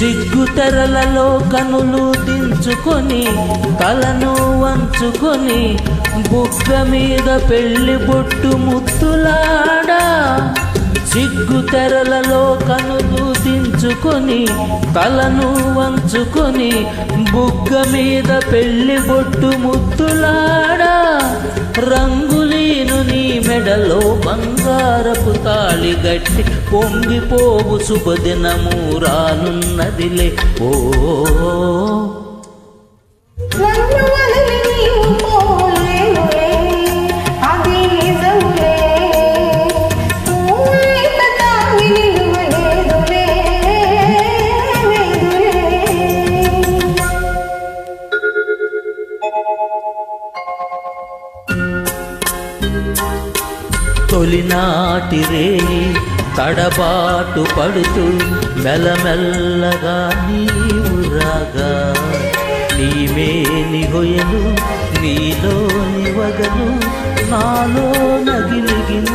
సిగ్గు తెరలలో కనులు దించుకొని తలను వంచుకొని బుగ్గ మీద పెళ్ళి బొట్టు ముత్తులాడా సిగ్గు తెరలలో కనులు దించుకొని తలను వంచుకొని బుగ్గ మీద పెళ్ళి బొట్టు ముత్తులాడా రంగులీను నీ మెడలో బంగారపు తాళి గట్టి పొంగిపోవు శుభదినము రానున్నదిలే. ఓ తొలినాటిరే తడబాటు పడుతూ మెల్లమెల్లగా నీవు రాగా. నీమేని హొయలు నీలోని వగలు నాలో నగిలిగిన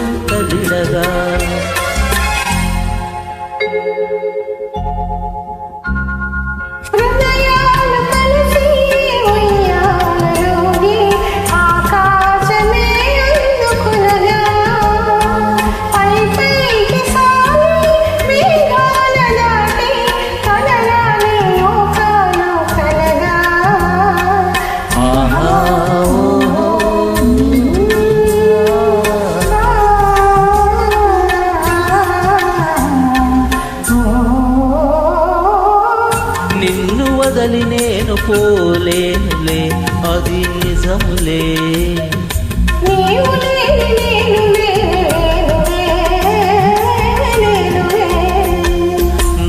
నేను పోలేనులే అది నిజములే నీవు లేని నేను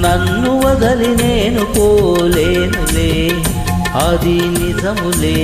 నన్ను వదలి నేను పోలేనులే అది నిజములే